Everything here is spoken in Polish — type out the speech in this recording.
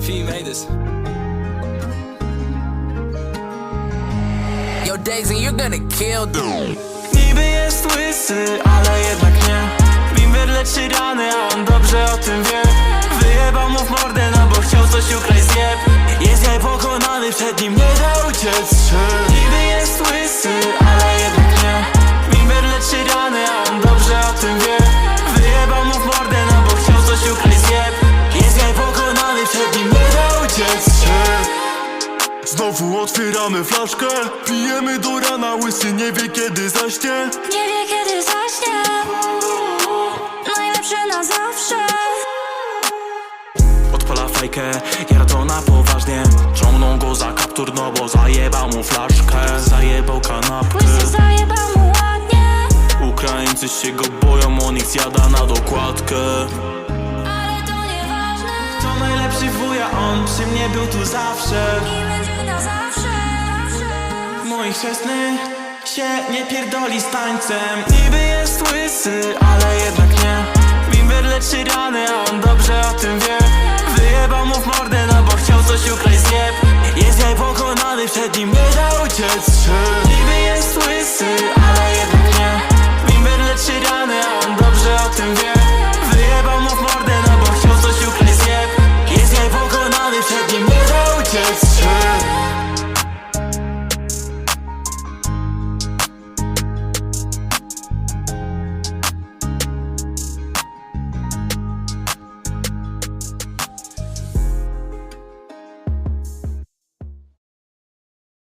P made this. Yo, Daisy, you're gonna kill them. Niby jest łysy, ale jednak nie Bimber leczy rany, a on dobrze o tym wie uciec się Znowu otwieramy flaszkę Pijemy do rana, łysy nie wie kiedy zaśnie. Nie wie kiedy zaśnie. Najlepsze na zawsze. Odpala fajkę, jara to na poważnie. Ciągną go za kaptur, no bo zajebał mu flaszkę. Zajebał kanapkę. Łysy zajebał mu ładnie. Ukraińcy się go boją, on ich zjada na dokładkę on przy mnie był tu zawsze. I będzie na zawsze Mój chrzestny się nie pierdoli z tańcem. Niby jest łysy, ale jednak nie. Bimber leczy rany, a on dobrze o tym wie. Wyjebał mu w mordę, no bo chciał coś ukraść zjeb Jest jaj pokonany, przed nim nie da uciec